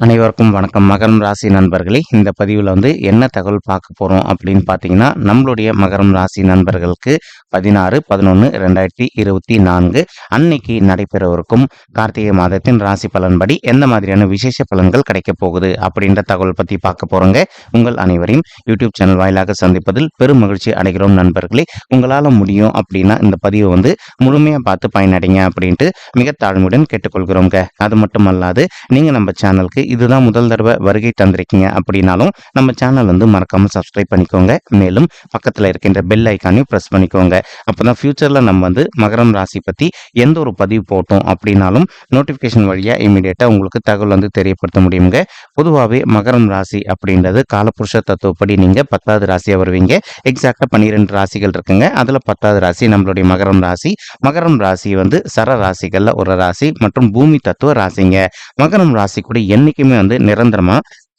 அனைவருக்கும் வணக்கம். மகரம் ராசி நண்பர்களே இந்த பதிவில் வந்து என்ன தகவல் பார்க்க போகிறோம் அப்படின்னு பார்த்தீங்கன்னா நம்மளுடைய மகரம் ராசி நண்பர்களுக்கு பதினாறு பதினொன்று ரெண்டாயிரத்தி இருபத்தி நான்கு அன்னைக்கு நடைபெறவிருக்கும் கார்த்திகை மாதத்தின் ராசி பலன்படி எந்த மாதிரியான விசேஷ பலன்கள் கிடைக்க போகுது அப்படின்ற தகவல் பற்றி பார்க்க போகிறோங்க உங்கள் அனைவரையும் யூடியூப் சேனல் வாயிலாக சந்திப்பதில் பெரும் மகிழ்ச்சி அடைகிறோம் நண்பர்களே. உங்களால் முடியும் அப்படின்னா இந்த பதிவை வந்து முழுமையாக பார்த்து பயனடைங்க அப்படின்ட்டு மிக தாழ்மையுடன் கேட்டுக்கொள்கிறோங்க அது மட்டுமல்லாது நீங்கள் நம்ம சேனலுக்கு இதுதான் முதல் தடவை வருகை தந்திருக்கீங்க அப்படின்னாலும் நம்ம சேனல் வந்து மறக்காம சப்ஸ்கிரைப் பண்ணிக்கோங்க. மேலும் பக்கத்தில் இருக்கின்ற பெல் ஐக்கானையும் ப்ரெஸ் பண்ணிக்கோங்க. அப்போ தான் ஃபியூச்சரில் நம்ம வந்து மகரம் ராசி பற்றி எந்த ஒரு பதிவு போட்டோம் அப்படின்னாலும் நோட்டிஃபிகேஷன் வழியாக இமீடியட்டாக உங்களுக்கு தகவல் வந்து தெரியப்படுத்த முடியுங்க. பொதுவாகவே மகரம் ராசி அப்படின்றது காலப்புருஷ தத்துவப்படி நீங்கள் பத்தாவது ராசியாக வருவீங்க. எக்ஸாக்டாக பன்னிரெண்டு ராசிகள் இருக்குங்க. அதில் பத்தாவது ராசி நம்மளுடைய மகரம் ராசி. மகரம் ராசி வந்து சர ராசிகளில் ஒரு ராசி மற்றும் பூமி தத்துவ ராசிங்க. மகரம் ராசி கூட என்னைக்குமே வந்து நிரந்தரமா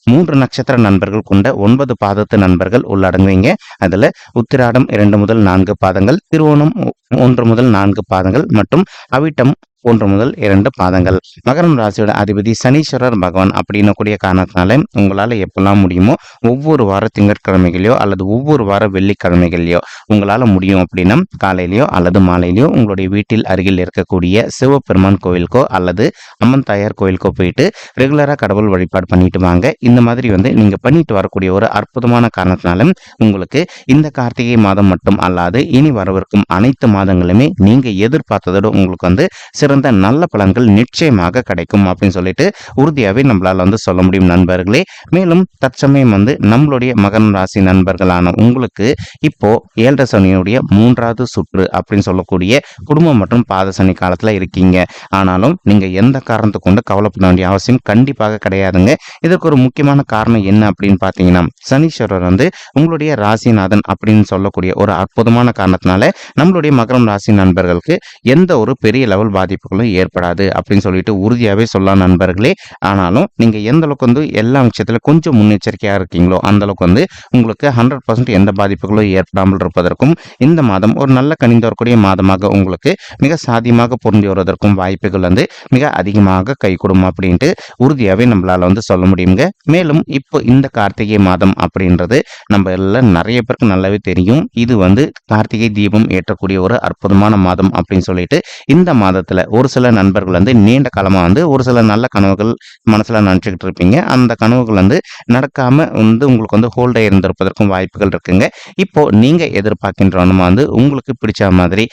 மூன்று நட்சத்திர நண்பர்கள் கொண்ட ஒன்பது பாதத்து நண்பர்கள் உள்ளடங்குவீங்க. அதுல உத்திராடம் இரண்டு முதல் நான்கு பாதங்கள் திருவோணம் ஒன்று முதல் நான்கு பாதங்கள் மற்றும் அவிட்டம் ஒன்று முதல் இரண்டு பாதங்கள். மகரம் ராசியோட அதிபதி சனீஸ்வரர் பகவான் அப்படின்னு கூடிய காரணத்தினால உங்களால் எப்பெல்லாம் முடியுமோ ஒவ்வொரு வார திங்கட்கிழமைகளையோ அல்லது ஒவ்வொரு வார வெள்ளிக்கிழமைகளையோ உங்களால் முடியும் அப்படின்னா காலையிலையோ அல்லது மாலையிலையோ உங்களுடைய வீட்டில் அருகில் இருக்கக்கூடிய சிவபெருமான் கோவிலுக்கோ அல்லது அம்மன் தாயார் கோவிலுக்கோ போயிட்டு ரெகுலராக கடவுள் வழிபாடு பண்ணிட்டு வாங்க. இந்த மாதிரி வந்து நீங்கள் பண்ணிட்டு வரக்கூடிய ஒரு அற்புதமான காரணத்தினால உங்களுக்கு இந்த கார்த்திகை மாதம் மட்டும் அல்லாது இனி வரவிருக்கும் அனைத்து மாதங்களுமே நீங்கள் எதிர்பார்த்ததோடு உங்களுக்கு வந்து சிறந்த நல்ல பலன்கள் நிச்சயமாக கிடைக்கும் அப்படின்னு சொல்லிட்டு உறுதியாகவே நம்மளால் வந்து சொல்ல முடியும் நண்பர்களே. மேலும் தற்சமயம் வந்து நம்மளுடைய மகன் ராசி நண்பர்களான உங்களுக்கு இப்போ ஏழரை சனியுடைய மூன்றாவது சுற்று அப்படின்னு சொல்லக்கூடிய குடும்பம் மற்றும் பாத சனி காலத்தில் இருக்கீங்க. ஆனாலும் நீங்கள் எந்த காரணத்தை கொண்டு கவலைப்பட வேண்டிய அவசியம் கண்டிப்பாக கிடையாதுங்க. இதற்கு ஒரு முக்கியமான காரணம் என்ன அப்படின்னு பார்த்தீங்கன்னா சனீஸ்வரர் வந்து உங்களுடைய ராசிநாதன் அப்படின்னு சொல்லக்கூடிய ஒரு அற்புதமான காரணத்தினால நம்மளுடைய மகரம் ராசி நண்பர்களுக்கு எந்த ஒரு பெரிய லெவல் பாதிப்பு பாதிப்புகளும் ஏற்படாது அப்படின்னு சொல்லிட்டு உறுதியாகவே சொல்லலாம் நண்பர்களே. ஆனாலும் நீங்கள் எந்த அளவுக்கு வந்து எல்லா விஷயத்தில் கொஞ்சம் முன்னெச்சரிக்கையாக இருக்கீங்களோ அந்த அளவுக்கு வந்து உங்களுக்கு ஹண்ட்ரட் பர்சன்ட் எந்த பாதிப்புகளும் ஏற்படாமல் இருப்பதற்கும் இந்த மாதம் ஒரு நல்ல கணிந்து வரக்கூடிய மாதமாக உங்களுக்கு மிக சாதியமாக பொருந்தி வருவதற்கும் வாய்ப்புகள் வந்து மிக அதிகமாக கைகூடும் அப்படின்ட்டு உறுதியாகவே நம்மளால் வந்து சொல்ல முடியுங்க. மேலும் இப்போ இந்த கார்த்திகை மாதம் அப்படின்றது நம்ம எல்லாம் நிறைய பேருக்கு நல்லாவே தெரியும். இது வந்து கார்த்திகை தீபம் ஏற்றக்கூடிய ஒரு அற்புதமான மாதம் அப்படின்னு சொல்லிட்டு இந்த மாதத்தில் ஒரு சில நண்பர்கள் வந்து நீண்ட காலமா வந்து ஒரு சில நல்ல கனவுகள் மனசுல நினச்சிக்கிட்டு இருப்பீங்க. அந்த கனவுகள் வந்து நடக்காம வந்து உங்களுக்கு வந்து ஹோல்டாக இருந்திருப்பதற்கும் வாய்ப்புகள் இருக்குங்க. இப்போ நீங்க எதிர்பார்க்கின்றவனமா வந்து உங்களுக்கு பிடிச்ச மாதிரி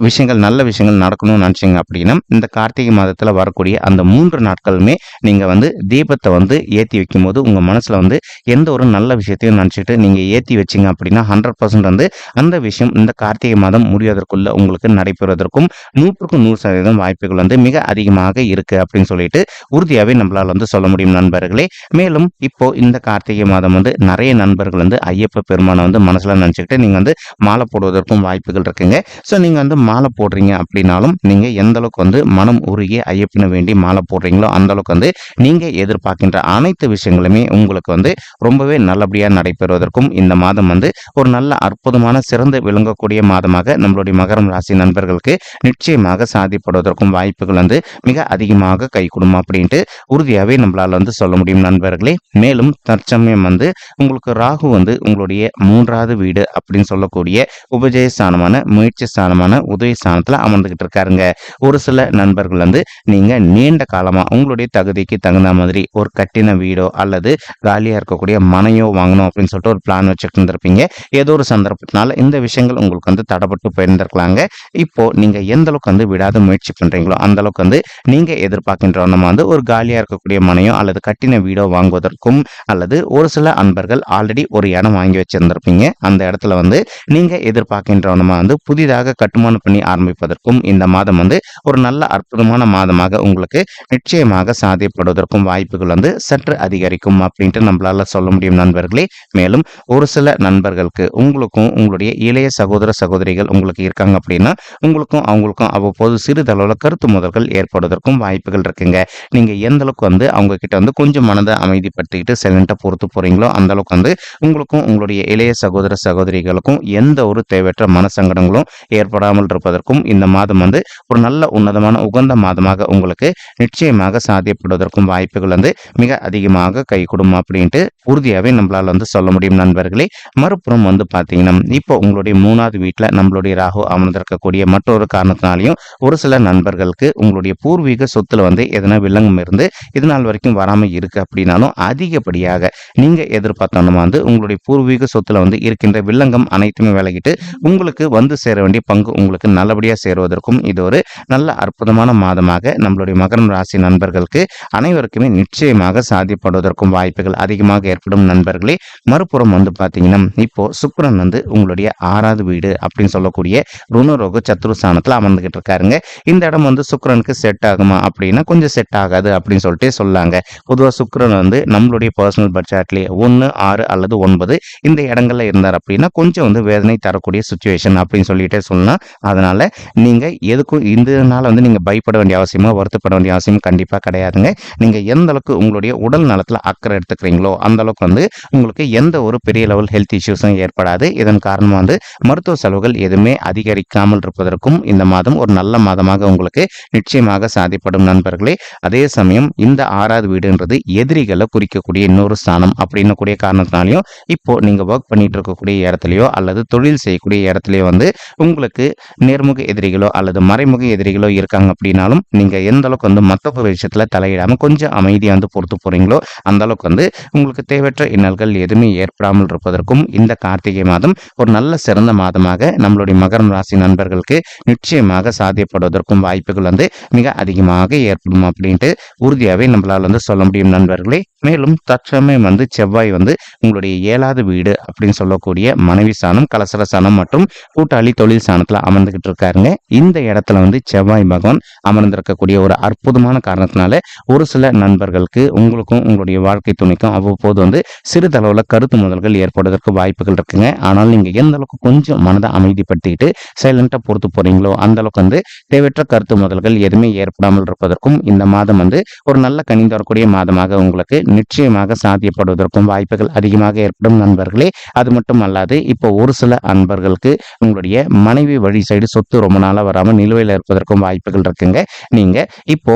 விஷயங்கள் நல்ல விஷயங்கள் நடக்கணும்னு நினச்சிங்க அப்படின்னா இந்த கார்த்திகை மாதத்தில் வரக்கூடிய அந்த மூன்று நாட்களுமே நீங்கள் வந்து தீபத்தை வந்து ஏற்றி வைக்கும் போது உங்கள் மனசில் வந்து எந்த ஒரு நல்ல விஷயத்தையும் நினச்சிட்டு நீங்கள் ஏற்றி வச்சிங்க அப்படின்னா ஹண்ட்ரட் பர்சன்ட் வந்து அந்த விஷயம் இந்த கார்த்திகை மாதம் முடிவதற்குள்ள உங்களுக்கு நடைபெறுவதற்கும் நூற்றுக்கு நூறு சதவீதம் வாய்ப்புகள் வந்து மிக அதிகமாக இருக்குது அப்படின்னு சொல்லிட்டு உறுதியாகவே நம்மளால் வந்து சொல்ல முடியும் நண்பர்களே. மேலும் இப்போ இந்த கார்த்திகை மாதம் வந்து நிறைய நண்பர்கள் வந்து ஐயப்ப பெருமானை வந்து மனசில் நினச்சிக்கிட்டு நீங்கள் வந்து மாலை போடுவதற்கும் வாய்ப்புகள் இருக்குங்க. ஸோ நீங்கள் வந்து மாலை போடுறீங்க அப்படின்னாலும் நீங்கள் எந்த அளவுக்கு வந்து மனம் உருகி ஐயப்பின வேண்டி மாலை போடுறீங்களோ அந்த அளவுக்கு வந்து நீங்கள் எதிர்பார்க்கின்ற அனைத்து விஷயங்களுமே உங்களுக்கு வந்து ரொம்பவே நல்லபடியாக நடைபெறுவதற்கும் இந்த மாதம் வந்து ஒரு நல்ல அற்புதமான சிறந்து விளங்கக்கூடிய மாதமாக நம்மளுடைய மகரம் ராசி நண்பர்களுக்கு நிச்சயமாக சாதிப்படுவதற்கும் வாய்ப்புகள் வந்து மிக அதிகமாக கை கொடுமா அப்படின்ட்டு உறுதியாகவே நம்மளால் வந்து சொல்ல முடியும் நண்பர்களே. மேலும் தற்சமயம் வந்து உங்களுக்கு ராகு வந்து உங்களுடைய மூன்றாவது வீடு அப்படின்னு சொல்லக்கூடிய உபஜய ஸ்தானமான முயற்சி ஸ்தானமான உதவி ஸ்தானத்தில் அமர்ந்துகிட்டு இருக்காருங்க. ஒரு சில நண்பர்கள் வந்து நீங்க நீண்ட காலமா உங்களுடைய தகுதிக்கு தகுந்த மாதிரி ஒரு கட்டின வீடோ அல்லது காலியா இருக்கக்கூடிய மனையோ வாங்கணும் அப்படின்னு சொல்லிட்டு ஒரு பிளான் வச்சுட்டு இருந்திருப்பீங்க. ஏதோ ஒரு சந்தர்ப்பத்தினால இந்த விஷயங்கள் உங்களுக்கு வந்து தடப்பட்டு போயிருந்திருக்கலாங்க. இப்போ நீங்க எந்த அளவுக்கு வந்து விடாத முயற்சி பண்றீங்களோ அந்த அளவுக்கு வந்து நீங்க எதிர்பார்க்கின்ற நம்ம வந்து ஒரு காலியா இருக்கக்கூடிய மனையோ அல்லது கட்டின வீடோ வாங்குவதற்கும் அல்லது ஒரு சில அன்பர்கள் ஆல்ரெடி ஒரு இடம் வாங்கி வச்சிருந்திருப்பீங்க. அந்த இடத்துல வந்து நீங்க எதிர்பார்க்கின்றவனமா வந்து புதிதாக கட்டுமான பண்ணி ஆரம்பிப்பதற்கும் இந்த மாதம் வந்து ஒரு நல்ல அற்புதமான மாதமாக உங்களுக்கு நிச்சயமாக சாதிப்படுவதற்கும் வாய்ப்புகள் வந்து சற்று அதிகரிக்கும் அப்படின்ட்டு நம்மளால சொல்ல முடியும் நண்பர்களே. மேலும் ஒரு சில நண்பர்களுக்கு உங்களுக்கும் உங்களுடைய இளைய சகோதர சகோதரிகள் உங்களுக்கு இருக்காங்க அப்படின்னா உங்களுக்கும் அவங்களுக்கும் அவ்வப்போது சிறிதளவில் கருத்து முதல்கள் ஏற்படுவதற்கும் வாய்ப்புகள் இருக்குங்க. நீங்க எந்த அளவுக்கு வந்து அவங்க கிட்ட வந்து கொஞ்சம் மனதை அமைதிப்படுத்திக்கிட்டு சைலண்டா பொறுத்து போறீங்களோ அந்த அளவுக்கு வந்து உங்களுக்கும் உங்களுடைய இளைய சகோதர சகோதரிகளுக்கும் எந்த ஒரு தேவையற்ற மனசங்கடங்களும் ஏற்படாமல் கொண்டிருப்பதற்கும் இருப்பதற்கும் இந்த மாதம் வந்து ஒரு நல்ல உன்னதமான உகந்த மாதமாக உங்களுக்கு நிச்சயமாக சாத்தியப்படுவதற்கும் வாய்ப்புகள் வந்து மிக அதிகமாக கைகூடும் அப்படின்ட்டு உறுதியாகவே நம்மளால் வந்து சொல்ல முடியும் நண்பர்களே. மறுபுறம் வந்து பார்த்தீங்கன்னா இப்போ உங்களுடைய மூணாவது வீட்டில் நம்மளுடைய ராகு அமர்ந்திருக்கக்கூடிய மற்றொரு காரணத்தினாலையும் ஒரு சில நண்பர்களுக்கு உங்களுடைய பூர்வீக சொத்துல வந்து எதனா வில்லங்கம் இருந்து இது நாள் வரைக்கும் வராமல் இருக்கு அப்படின்னாலும் அதிகப்படியாக நீங்கள் எதிர்பார்த்தோன்னா வந்து உங்களுடைய பூர்வீக சொத்துல வந்து இருக்கின்ற வில்லங்கம் அனைத்துமே விலகிட்டு உங்களுக்கு வந்து சேர வேண்டிய பங்கு உங்களுக்கு நல்லபடியாக சேருவதற்கும் இது ஒரு நல்ல அற்புதமான மாதமாக நம்மளுடைய மகரம் ராசி நண்பர்களுக்கு அனைவருக்குமே நிச்சயமாக சாதிப்படுவதற்கும் வாய்ப்புகள் அதிகமாக ஏற்படும் நண்பர்களே மறுபுறம் வந்து பார்த்தீங்கன்னா இப்போ சுக்கரன் வந்து உங்களுடைய ஆறாவது வீடு அப்படின்னு சொல்லக்கூடிய ருணரோக சத்ருஸ்தானத்தில் அமர்ந்துகிட்டு இருக்காருங்க. இந்த இடம் வந்து சுக்கரனுக்கு செட் ஆகுமா அப்படின்னா கொஞ்சம் செட் ஆகாது அப்படின்னு சொல்லிட்டு சொல்லாங்க. பொதுவாக சுக்கரன் வந்து நம்மளுடைய பர்சனல் பட்ஜெட்லேயே ஒன்று ஆறு அல்லது ஒன்பது இந்த இடங்கள்ல இருந்தார் அப்படின்னா கொஞ்சம் வந்து வேதனை தரக்கூடிய சுச்சுவேஷன் அப்படின்னு சொல்லிட்டே சொல்லலாம். அதனால நீங்கள் எதுக்கும் இதனால வந்து நீங்கள் பயப்பட வேண்டிய அவசியமோ வருத்தப்பட வேண்டிய அவசியம் கண்டிப்பாக கிடையாதுங்க. நீங்கள் எந்த அளவுக்கு உங்களுடைய உடல் நலத்தில் அக்கறை எடுத்துக்கிறீங்களோ அந்த அளவுக்கு வந்து உங்களுக்கு எந்த ஒரு பெரிய லெவல் ஹெல்த் இஷ்யூஸும் ஏற்படாது. இதன் காரணமாக வந்து மருத்துவ செலவுகள் எதுவுமே அதிகரிக்காமல் இருப்பதற்கும் இந்த மாதம் ஒரு நல்ல மாதமாக உங்களுக்கு நிச்சயமாக சாதிப்படும் நண்பர்களே. அதே சமயம் இந்த ஆறாவது வீடுன்றது எதிரிகளை குறிக்கக்கூடிய இன்னொரு ஸ்தானம் அப்படின்னு கூடிய காரணத்தினாலையும் இப்போ நீங்கள் ஒர்க் பண்ணிட்டு இருக்கக்கூடிய இடத்துலையோ அல்லது தொழில் செய்யக்கூடிய இடத்துலையோ வந்து உங்களுக்கு நேர்முக எதிரிகளோ அல்லது மறைமுக எதிரிகளோ இருக்காங்க அப்படின்னாலும் நீங்க எந்த அளவுக்கு வந்து மற்ற விஷயத்துல தலையிடாம கொஞ்சம் அமைதியாக வந்து பொறுத்து போறீங்களோ அந்த அளவுக்கு வந்து உங்களுக்கு தேவையற்ற இன்னல்கள் எதுவுமே ஏற்படாமல் இருப்பதற்கும் இந்த கார்த்திகை மாதம் ஒரு நல்ல சிறந்த மாதமாக நம்மளுடைய மகரம் ராசி நண்பர்களுக்கு நிச்சயமாக சாத்தியப்படுவதற்கும் வாய்ப்புகள் வந்து மிக அதிகமாக ஏற்படும் அப்படின்ட்டு உறுதியாகவே நம்மளால் வந்து சொல்ல முடியும் நண்பர்களே. மேலும் தற்சமயம் வந்து செவ்வாய் வந்து உங்களுடைய ஏழாவது வீடு அப்படின்னு சொல்லக்கூடிய மனைவி சாணம் கலசர சாணம் மற்றும் கூட்டாளி தொழில் சாணத்தில் அமர்ந்துகிட்டு இருக்காருங்க. இந்த இடத்துல வந்து செவ்வாய் பகவான் அமர்ந்திருக்கக்கூடிய ஒரு அற்புதமான காரணத்தினால ஒரு சில நண்பர்களுக்கு உங்களுக்கும் உங்களுடைய வாழ்க்கை துணைக்கும் அவ்வப்போது வந்து சிறிதளவில் கருத்து முதல்கள் ஏற்படுவதற்கு வாய்ப்புகள் இருக்குங்க. ஆனால் நீங்கள் எந்த அளவுக்கு கொஞ்சம் மனதை அமைதிப்படுத்திக்கிட்டு சைலண்டாக பொறுத்து போறீங்களோ அந்த அளவுக்கு வந்து தேவையற்ற கருத்து முதல்கள் எதுவுமே ஏற்படாமல் இருப்பதற்கும் இந்த மாதம் வந்து ஒரு நல்ல கணிந்து வரக்கூடிய மாதமாக உங்களுக்கு நிச்சயமாக சாத்தியப்படுவதற்கும் வாய்ப்புகள் அதிகமாக ஏற்படும் நண்பர்களே. அது மட்டும் அல்லாது இப்போ ஒரு சில அன்பர்களுக்கு உங்களுடைய மனைவி வழி சைடு சொத்து ரொம்ப நாளாக வராமல் நிலுவையில் இருப்பதற்கும் வாய்ப்புகள் இருக்குங்க. நீங்க இப்போ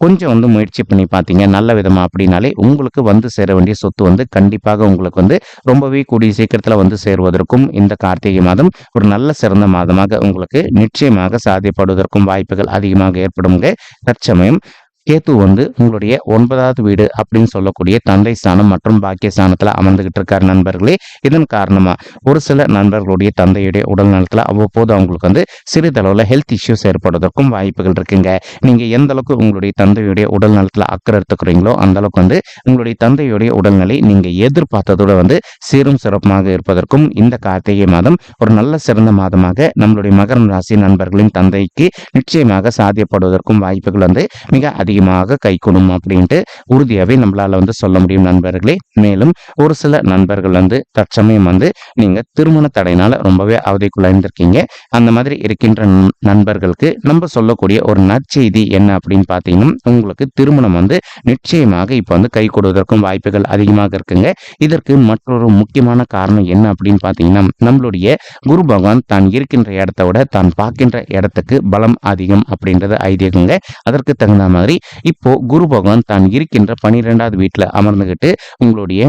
கொஞ்சம் வந்து முயற்சி பண்ணி பார்த்தீங்க நல்ல விதமாக அப்படின்னாலே உங்களுக்கு வந்து சேர வேண்டிய சொத்து வந்து கண்டிப்பாக உங்களுக்கு வந்து ரொம்பவே கூடிய சீக்கிரத்தில் வந்து சேருவதற்கும் இந்த கார்த்திகை மாதம் ஒரு நல்ல சிறந்த மாதமாக உங்களுக்கு நிச்சயமாக சாதிப்படுவதற்கும் வாய்ப்புகள் அதிகமாக ஏற்படுங்க தற்சமயம் கேத்து வந்து உங்களுடைய ஒன்பதாவது வீடு அப்படின்னு சொல்லக்கூடிய தந்தை ஸ்தானம் மற்றும் பாக்கிய ஸ்தானத்தில் அமர்ந்துகிட்டு இருக்கார் நண்பர்களே. இதன் காரணமாக ஒரு சில நண்பர்களுடைய தந்தையுடைய உடல் நலத்தில் அவ்வப்போது அவங்களுக்கு வந்து சிறிதளவில் ஹெல்த் இஷ்யூஸ் ஏற்படுவதற்கும் வாய்ப்புகள் இருக்குங்க. நீங்க எந்த அளவுக்கு உங்களுடைய தந்தையுடைய உடல் நலத்தில் அக்கறை எடுத்துக்கிறீங்களோ அந்த அளவுக்கு வந்து உங்களுடைய தந்தையுடைய உடல்நிலை நீங்கள் எதிர்பார்த்ததோட வந்து சீரும் சிறப்புமாக இருப்பதற்கும் இந்த கார்த்திகை மாதம் ஒரு நல்ல சிறந்த மாதமாக நம்மளுடைய மகரம் ராசி நண்பர்களின் தந்தைக்கு நிச்சயமாக சாத்தியப்படுவதற்கும் வாய்ப்புகள் வந்து மிக அதிக அதிகமாக கைக்கொடும் அப்படின்ட்டு உறுதியாகவே நம்மளால வந்து சொல்ல முடியும் நண்பர்களே. மேலும் ஒரு சில நண்பர்கள் வந்து தற்சமயம் வந்து நீங்க திருமண தடையினால ரொம்பவே அவதிக்குள்ளாயிருந்திருக்கீங்க அந்த மாதிரி இருக்கின்ற நண்பர்களுக்கு நம்ம சொல்லக்கூடிய ஒரு நற்செய்தி என்ன அப்படின்னு பார்த்தீங்கன்னா உங்களுக்கு திருமணம் வந்து நிச்சயமாக இப்போ வந்து கை கொடுவதற்கும் வாய்ப்புகள் அதிகமாக இருக்குங்க. இதற்கு மற்றொரு முக்கியமான காரணம் என்ன அப்படின்னு பார்த்தீங்கன்னா நம்மளுடைய குரு பகவான் தான் இருக்கின்ற இடத்த விட தான் பார்க்கின்ற இடத்துக்கு பலம் அதிகம் அப்படின்றது ஐதீகங்க. அதற்கு தகுந்த மாதிரி இப்போ குரு பகவான் தான் இருக்கின்ற பனிரெண்டாவது வீட்டில் அமர்ந்துகிட்டு உங்களுடைய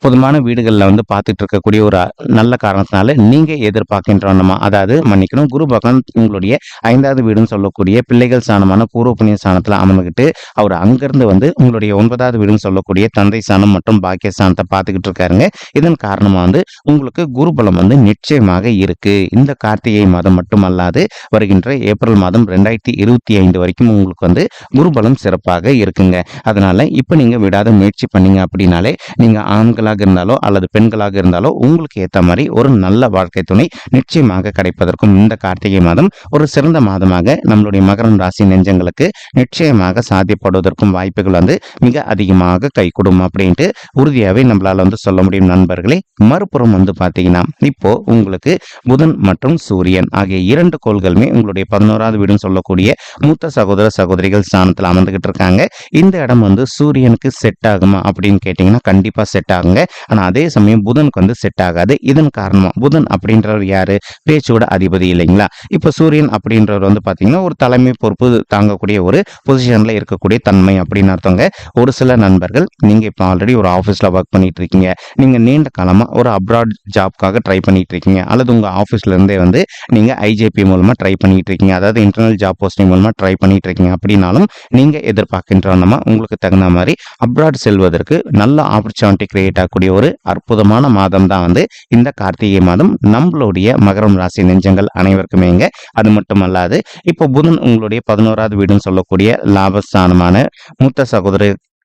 பொதுமான வீடுகளில் வந்து பார்த்துட்டு இருக்கக்கூடிய ஒரு நல்ல காரணத்தினால நீங்க எதிர்பார்க்கின்றோமா அதாவது மன்னிக்கணும் குரு பகவான் உங்களுடைய ஐந்தாவது வீடுன்னு சொல்லக்கூடிய பிள்ளைகள் சாணமான பூர்வ புண்ணிய ஸ்தானத்தில் அமர்ந்துக்கிட்டு அவர் அங்கிருந்து வந்து உங்களுடைய ஒன்பதாவது வீடுன்னு சொல்லக்கூடிய தந்தை சாணம் மற்றும் பாக்கிய சாணத்தை பார்த்துக்கிட்டு இருக்காருங்க. இதன் காரணமா வந்து உங்களுக்கு குருபலம் வந்து நிச்சயமாக இருக்கு. இந்த கார்த்திகை மாதம் மட்டுமல்லாது வருகின்ற ஏப்ரல் மாதம் ரெண்டாயிரத்தி இருபத்தி ஐந்து வரைக்கும் உங்களுக்கு வந்து குருபலம் சிறப்பாக இருக்குங்க. அதனால இப்போ நீங்க விடாத முயற்சி பண்ணீங்க அப்படின்னாலே நீங்க ஆண்களாக இருந்தாலோ அல்லது பெண்களாக இருந்தாலோ உங்களுக்கு ஏற்ற மாதிரி ஒரு நல்ல வாழ்க்கை துணை நிச்சயமாக கிடைப்பதற்கும் இந்த கார்த்திகை மாதம் ஒரு சிறந்த மாதமாக நம்மளுடைய மகரம் ராசி நெஞ்சங்களுக்கு நிச்சயமாக சாத்தியப்படுவதற்கும் வாய்ப்புகள் வந்து மிக அதிகமாக கைகூடும் அப்படின்ட்டு உறுதியாகவே நம்மளால் வந்து சொல்ல முடியும் நண்பர்களே. மறுபுறம் வந்து பார்த்தீங்கன்னா இப்போ உங்களுக்கு புதன் மற்றும் சூரியன் ஆகிய இரண்டு கோள்களுமே உங்களுடைய பதினோராவது வீடுன்னு சொல்லக்கூடிய மூத்த சகோதர சகோதரிகள் ஸ்தானத்தில் அமர்ந்துகிட்டு இருக்காங்க. இந்த இடம் வந்து சூரியனுக்கு செட் ஆகுமா அப்படின்னு கேட்டீங்கன்னா கண்டிப்பாக செட் ஆகுங்க. ஆனால் அதே சமயம் புதனுக்கு வந்து செட் ஆகாது. இதன் காரணமாக புதன் அப்படின்றவர் யாரு? பேச்சோட அதிபதி இல்லைங்களா? இப்போ சூரியன் அப்படின்றவர் வந்து பார்த்தீங்கன்னா ஒரு தலைமை பொறுப்பு தாங்கக்கூடிய ஒரு பொசிஷனில் இருக்கக்கூடிய தன்மை அப்படின்னு அர்த்தங்க. ஒரு சில நண்பர்கள் நீங்கள் இப்போ ஆல்ரெடி ஒரு ஆஃபீஸில் ஒர்க் பண்ணிட்டு இருக்கீங்க. நீங்கள் நீண்ட காலமாக ஒரு அப்ராட் ஜாப்க்காக ட்ரை பண்ணிட்டு இருக்கீங்க. அல்லது உங்கள் ஆஃபீஸ்லேருந்தே வந்து நீங்கள் ஐஜேபி மூலமாக ட்ரை பண்ணிட்டு இருக்கீங்க. அதாவது இன்டர்னல் ஜாப் போஸ்டிங் மூலமாக ட்ரை பண்ணிட்டு இருக்கீங்க. அப்படின்னாலும் நீங்கள் எதிர்பார்க்கின்றனமா உங்களுக்கு தகுந்த மாதிரி அப்ராட் செல்வதற்கு நல்ல ஆப்பர்ச்சுனிட்டி கிரியேட் ஆகக்கூடிய ஒரு அற்புதமான மாதம் தான் வந்து இந்த கார்த்திகை மாதம். நம்மளுடைய மகரம் ராசி நெஞ்சங்கள் அனைவருக்குமேங்க அது மட்டுமல்லாது இப்போ புதன் உங்களுடைய பதினோராவது வீடுன்னு சொல்லக்கூடிய லாபஸ்தானமான மூத்த சகோதர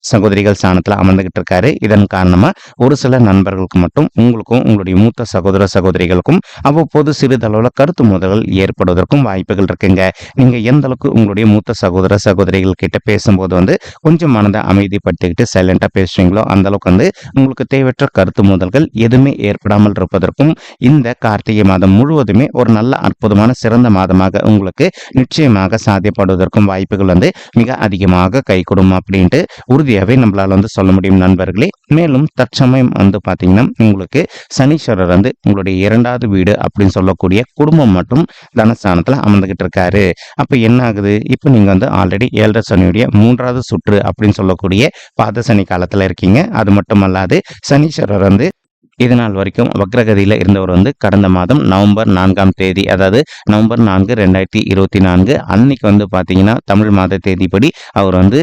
சகோதரிகள் ஸ்தானத்தில் அமர்ந்துகிட்டு இருக்காரு இதன் காரணமா ஒரு சில நண்பர்களுக்கு மட்டும் உங்களுக்கும் உங்களுடைய மூத்த சகோதர சகோதரிகளுக்கும் அவ்வப்போது சிறிதளவில் கருத்து மோதல்கள் ஏற்படுவதற்கும் வாய்ப்புகள் இருக்குங்க. நீங்க எந்த அளவுக்கு உங்களுடைய மூத்த சகோதர சகோதரிகள் கிட்ட பேசும்போது வந்து கொஞ்சம் மனதை அமைதிப்படுத்திக்கிட்டு சைலண்டா பேசுவீங்களோ அந்த அளவுக்கு வந்து உங்களுக்கு தேவையற்ற கருத்து மோதல்கள் எதுவுமே ஏற்படாமல் இருப்பதற்கும் இந்த கார்த்திகை மாதம் முழுவதுமே ஒரு நல்ல அற்புதமான சிறந்த மாதமாக உங்களுக்கு நிச்சயமாக சாத்தியப்படுவதற்கும் வாய்ப்புகள் வந்து மிக அதிகமாக கை அப்படின்ட்டு உறுதி உறுதியாகவே நம்மளால் வந்து சொல்ல முடியும் நண்பர்களே. மேலும் தற்சமயம் வந்து பார்த்தீங்கன்னா உங்களுக்கு சனீஸ்வரர் வந்து உங்களுடைய இரண்டாவது வீடு அப்படின்னு சொல்லக்கூடிய குடும்பம் மட்டும் தனஸ்தானத்தில் அமர்ந்துகிட்டு இருக்காரு அப்போ என்ன ஆகுது? இப்போ நீங்கள் வந்து ஆல்ரெடி ஏழரை சனியுடைய மூன்றாவது சுற்று அப்படின்னு சொல்லக்கூடிய பாத சனி காலத்தில் இருக்கீங்க. அது மட்டும் அல்லாது சனீஸ்வரர் வந்து இது நாள் வரைக்கும் வக்ரகதியில் இருந்தவர் வந்து கடந்த மாதம் நவம்பர் நான்காம் தேதி அதாவது நவம்பர் நான்கு ரெண்டாயிரத்தி இருபத்தி நான்கு அன்னைக்கு வந்து பார்த்தீங்கன்னா தமிழ் மாத தேதிப்படி அவர் வந்து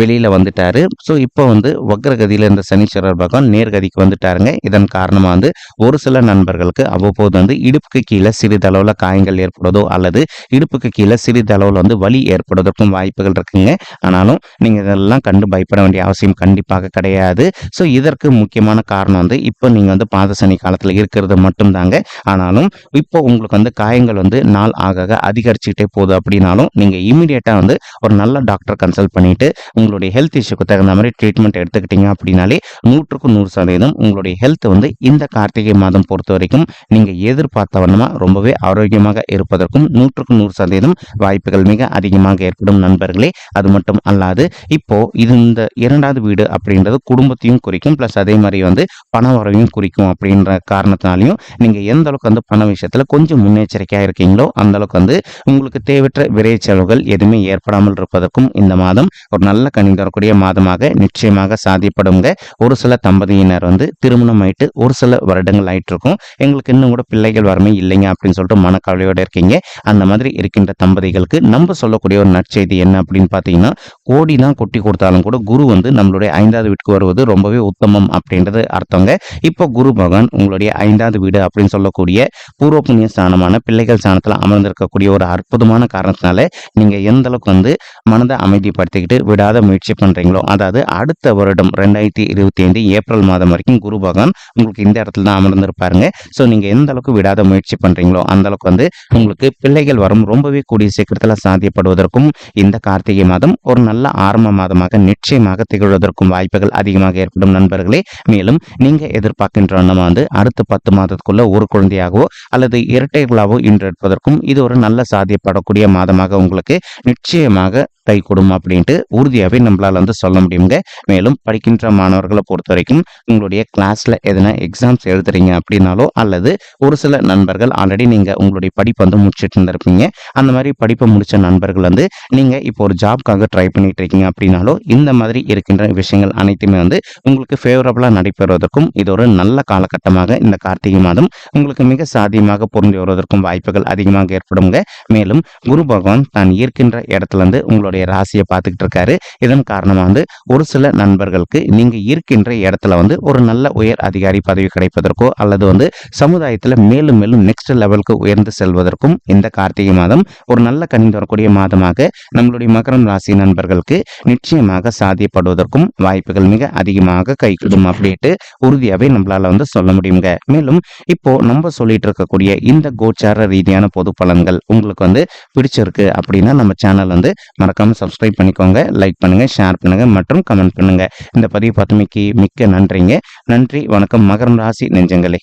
வெளியில் வந்துட்டாரு. ஸோ இப்போ வந்து வக்ரகதியில் இருந்த சனீஸ்வரர் பகவான் நேர்கதிக்கு வந்துட்டாருங்க. இதன் காரணமாக வந்து ஒரு சில நண்பர்களுக்கு அவ்வப்போது வந்து இடுப்புக்கு கீழே சிறிதளவில் காயங்கள் ஏற்படுதோ அல்லது இடுப்புக்கு கீழே சிறிதளவில் வந்து வலி ஏற்படுவதற்கும் வாய்ப்புகள் இருக்குங்க. ஆனாலும் நீங்கள் இதெல்லாம் கண்டு பயப்பட வேண்டிய அவசியம் கண்டிப்பாக கிடையாது. ஸோ இதற்கு முக்கியமான காரணம் வந்து இப்போ நீங்கள் வந்து பாத சனி காலத்தில் இருக்கிறது மட்டும்தாங்க. ஆனாலும் இப்போ உங்களுக்கு வந்து காயங்கள் வந்து நாள் ஆக அதிகரிச்சுக்கிட்டே போகுது அப்படின்னாலும் நீங்கள் இமீடியட்டாக வந்து ஒரு நல்ல டாக்டர் கன்சல்ட் பண்ணிட்டு உங்களுடைய ஹெல்த் இஷ்யூக்கு தகுந்த மாதிரி ட்ரீட்மெண்ட் எடுத்துக்கிட்டீங்க அப்படின்னாலே நூற்றுக்கு நூறு சதவீதம் உங்களுடைய ஹெல்த் வந்து இந்த கார்த்திகை மாதம் பொறுத்த வரைக்கும் நீங்கள் எதிர்பார்த்த வண்ணமாக ரொம்பவே ஆரோக்கியமாக இருப்பதற்கும் நூற்றுக்கு நூறு சதவீதம் வாய்ப்புகள் மிக அதிகமாக ஏற்படும் நண்பர்களே. அது மட்டும் அல்லாது இப்போ இது இந்த இரண்டாவது வீடு அப்படின்றது குடும்பத்தையும் குறிக்கும். ப்ளஸ் அதே மாதிரி வந்து பண வரவையும் குறிக்கும் அப்படின்ற காரணத்தினாலையும் நீங்கள் எந்த அளவுக்கு வந்து பண விஷயத்தில் கொஞ்சம் முன்னெச்சரிக்கையாக இருக்கீங்களோ அந்த அளவுக்கு வந்து உங்களுக்கு தேவையற்ற விரை செலவுகள் எதுவுமே ஏற்படாமல் இருப்பதற்கும் இந்த மாதம் ஒரு நல்ல கனி தரக்கூடிய மாதமாக நிச்சயமாக சாதிப்படுங்க ஒரு சில தம்பதியினர் வந்து திருமணம் ஆயிட்டு ஒரு சில வருடங்கள் ஆயிட்டு இருக்கும் எங்களுக்கு இன்னும் கூட பிள்ளைகள் வரமே இல்லைங்க அப்படின்னு சொல்லிட்டு மனக்கவலையோடு இருக்கீங்க. அந்த மாதிரி இருக்கின்ற தம்பதிகளுக்கு நம்ம சொல்லக்கூடிய ஒரு நற்செய்தி என்ன அப்படின்னு பார்த்தீங்கன்னா கோடி தான் கொட்டி கொடுத்தாலும் கூட குரு வந்து நம்மளுடைய ஐந்தாவது வீட்டுக்கு வருவது ரொம்பவே உத்தமம் அப்படின்றது அர்த்தங்க. இப்போ குரு பகவான் உங்களுடைய ஐந்தாவது வீடு அப்படின்னு சொல்லக்கூடிய பூர்வ புண்ணிய ஸ்தானமான பிள்ளைகள் ஸ்தானத்தில் அமர்ந்திருக்கக்கூடிய ஒரு அற்புதமான காரணத்தினால நீங்க எந்த அளவுக்கு வந்து மனதை அமைதிப்படுத்திக்கிட்டு விடாத முயற்சி பண்ணுறீங்களோ அதாவது அடுத்த வருடம் ரெண்டாயிரத்தி இருபத்தி ஐந்து ஏப்ரல் மாதம் வரைக்கும் குரு பகவான் உங்களுக்கு இந்த இடத்துல தான் அமர்ந்திருப்பாருங்க. ஸோ நீங்கள் எந்த அளவுக்கு விடாத முயற்சி பண்ணுறீங்களோ அந்த அளவுக்கு வந்து உங்களுக்கு பிள்ளைகள் வரும் ரொம்பவே கூடிய சீக்கிரத்தில் சாத்தியப்படுவதற்கும் இந்த கார்த்திகை மாதம் ஒரு நல்ல ஆரம்ப மாதமாக நிச்சயமாக திகழ்வதற்கும் வாய்ப்புகள் அதிகமாக ஏற்படும் நண்பர்களே. மேலும் நீங்கள் எதிர்பார்க்கின்ற நம்ம வந்து அடுத்த பத்து மாதத்துக்குள்ள ஒரு குழந்தையாகவோ அல்லது இரட்டைகளாகவோ இன்று எடுப்பதற்கும் இது ஒரு நல்ல சாத்தியப்படக்கூடிய மாதமாக உங்களுக்கு நிச்சயமாக கை கொடும் அப்படின்ட்டு உறுதியாகவே நம்மளால் வந்து சொல்ல முடியுங்க மேலும் படிக்கின்ற மாணவர்களை பொறுத்த வரைக்கும் உங்களுடைய கிளாஸில் எதனா எக்ஸாம்ஸ் எழுதுறீங்க அப்படின்னாலோ அல்லது ஒரு சில நண்பர்கள் ஆல்ரெடி நீங்கள் உங்களுடைய படிப்பு வந்து முடிச்சுட்டு இருந்திருப்பீங்க. அந்த மாதிரி படிப்பை முடித்த நண்பர்கள் வந்து நீங்கள் இப்போ ஒரு ஜாப்க்காக ட்ரை பண்ணிட்டு இருக்கீங்க அப்படின்னாலோ இந்த மாதிரி இருக்கின்ற விஷயங்கள் அனைத்துமே வந்து உங்களுக்கு ஃபேவரபுளாக நடைபெறுவதற்கும் இது ஒரு நல்ல காலகட்டமாக இந்த கார்த்திகை மாதம் உங்களுக்கு மிக சாதியமாக பொருந்தி வருவதற்கும் வாய்ப்புகள் அதிகமாக ஏற்படுங்க மேலும் குரு பகவான் தான் இருக்கின்ற இடத்துல இருந்து உங்களுடைய ராசியை பார்த்துக்கிட்டு இருக்காரு. இதன் காரணமாக வந்து ஒரு சில நண்பர்களுக்கு நீங்க இருக்கின்ற இடத்துல வந்து ஒரு நல்ல உயர் அதிகாரி பதவி கிடைப்பதற்கோ அல்லது வந்து சமுதாயத்தில் மேலும் மேலும் நெக்ஸ்ட் லெவலுக்கு உயர்ந்து செல்வதற்கும் இந்த கார்த்திகை மாதம் ஒரு நல்ல கணிந்து வரக்கூடிய மாதமாக நம்மளுடைய மகரம் ராசி நண்பர்களுக்கு நிச்சயமாக சாத்தியப்படுவதற்கும் வாய்ப்புகள் மிக அதிகமாக கைகூடும் அப்படின்ட்டு உறுதியாகவே நம்மளால வந்து சொல்ல முடியுங்க. மேலும் இப்போ நம்ம சொல்லிட்டு இருக்கக்கூடிய இந்த கோச்சார ரீதியான பொது பலன்கள் உங்களுக்கு வந்து பிடிச்சிருக்கு அப்படின்னா நம்ம சேனல் வந்து மறக்க மறக்காமல் சப்ஸ்கிரைப் பண்ணிக்கோங்க லைக் பண்ணுங்க ஷேர் பண்ணுங்க மற்றும் கமெண்ட் பண்ணுங்க. இந்த பதிவு பார்த்தமைக்கு மிக்க நன்றிங்க. நன்றி வணக்கம். மகரம் ராசி நெஞ்சங்களே.